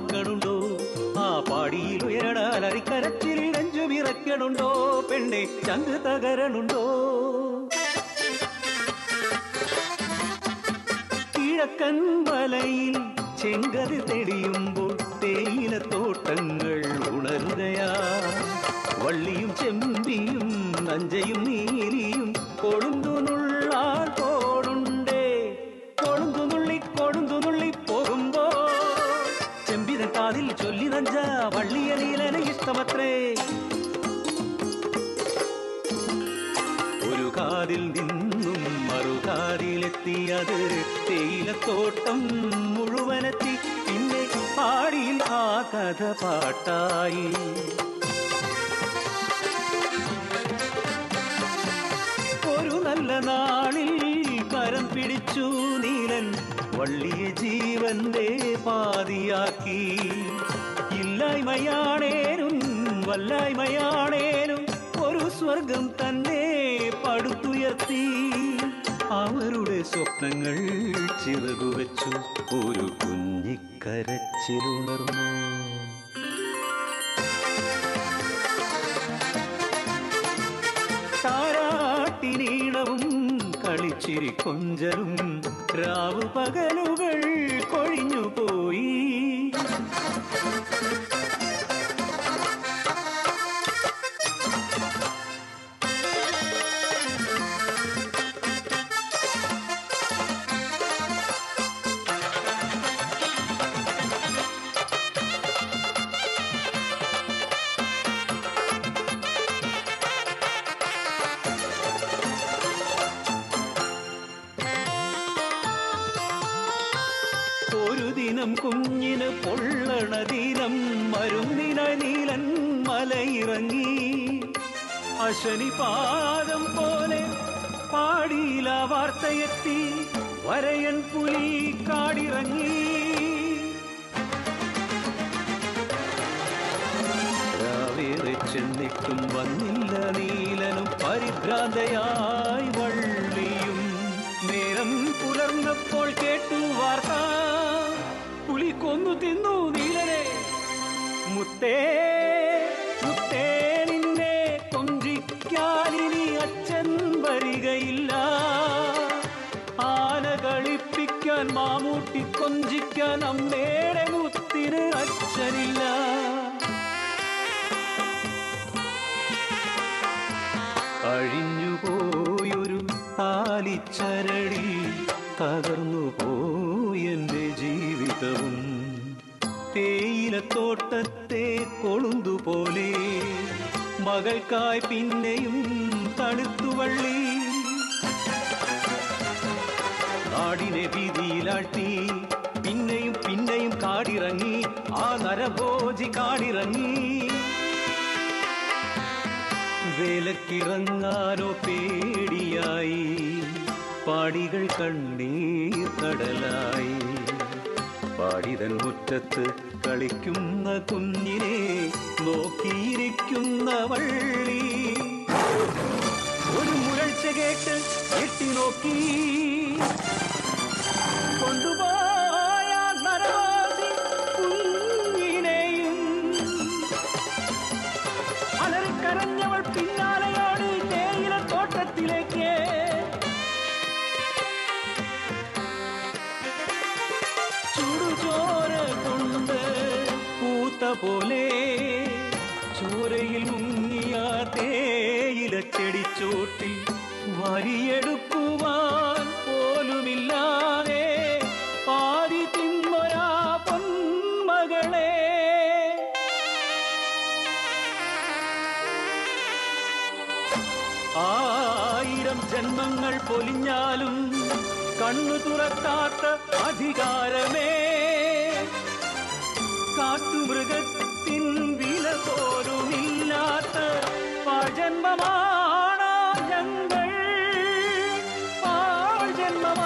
മണക്കണുണ്ടോ ആ പാടിയിൽ ഉയരടാൽ അരിക്കരച്ചിൽ നെഞ്ചു വിറക്കണുണ്ടോ പെണ്ണെ ചങ്ക് തകരണുണ്ടോ? കിഴക്കൻ ചെങ്കത് തെടിയുമ്പോൾ തെളിയുമ്പോൾ തേയിലത്തോട്ടങ്ങൾ ഉണരുകയാ. വള്ളിയും ചെമ്പിയും നഞ്ചയും നീലിയും കൊളുന്തുനുള്ളാർ കാതിൽ ചൊല്ലി നഞ്ച വള്ളിയ നീലന ഇഷ്ടമത്രേ. ഒരു കാതിൽ നിന്നും മറുകാതിലെത്തിയത് തേയിലത്തോട്ടം മുഴുവനെത്തി. പിന്നെ പാടിയിൽ ആ കഥ പാട്ടായി. ഒരു നല്ല നാളിൽ കരം പിടിച്ചു. വള്ളിയ ജീവന്റെ പാതിയാക്കി. ഇല്ലായ്മയാണേനും വല്ലായ്മയാണേനും ഒരു സ്വർഗം തന്നെ പടുത്തുയർത്തി. അവരുടെ സ്വപ്നങ്ങൾ ചിറകുവെച്ചു ഒരു കുഞ്ഞിക്കരച്ചിലുണർന്നു. കളിച്ചിരി കൊഞ്ചലും രാവു പകലുകൾ കൊഴിഞ്ഞുപോയി. ദിനം കുഞ്ഞിന് പൊള്ളണ ദിനം. മരുന്നിന നീലൻ മലയിറങ്ങി. അശനി പാദം പോലെ പാടിയില വാർത്തയെത്തി. വരയൻ പുലി കാടിറങ്ങി. ചെന്നിട്ടും വന്നില്ല നീലനും പരിഭ്രാന്തയായി വള്ളിയും. നേരം പുലർന്നപ്പോൾ കേട്ടു വാർത്ത പുലി കൊന്നു തിന്നു നീലനെ. മുത്തേ മുത്തേ നിന്നെ കൊഞ്ചിക്കാലിനി അച്ഛൻ വരികയില്ല. ആന കളിപ്പിക്കാൻ മാമൂട്ടി കൊഞ്ചിക്കാൻ അമ്മയുടെ മുത്തിന് അച്ഛനില്ല. അഴിഞ്ഞുപോയൊരു താലിച്ചരടി തകർന്നു പോയെന്റെ ജീവിതവും തേയിലത്തോട്ടത്തെ കൊളുന്തുപോലെ മകൾക്കായി പിന്നെയും തണുത്തുവള്ളി നാടിനെ വീതിയിലാട്ടി പിന്നെയും പിന്നെയും കാടിറങ്ങി ആ നരഭോജി കാടിറങ്ങി. വേലക്കിറങ്ങാനോ പേടിയായി പാടികൾ കണ്ണീർ കടലായി. പാടിതൻ മുറ്റത്ത് കളിക്കുന്ന കുഞ്ഞിനെ നോക്കിയിരിക്കുന്ന വള്ളി. ഒരു മുഴച്ച കേട്ട് എട്ടി നോക്കി. കൊണ്ടുപോയ നരവാസി കുഞ്ഞിനെയും പിന്നാലെയോട് തേയില തോട്ടത്തിലേക്ക് പോലെ ചോരയിൽ മുങ്ങിയ തേയില ചെടിച്ചോട്ടിൽ വരിയെടുക്കുവാൻ പോലുമില്ലാതെ പാതി തിന്മരാ പൊന്മകളെ. ആയിരം ജന്മങ്ങൾ പൊലിഞ്ഞാലും കണ്ണു തുറക്കാത്ത അധികാരമേ കാട്ടുമൃഗത്തിൻ വില പോലുമില്ലാത്ത പഴന്മമാണ് ഞങ്ങൾ. പാഴ്ജന്മമാണോ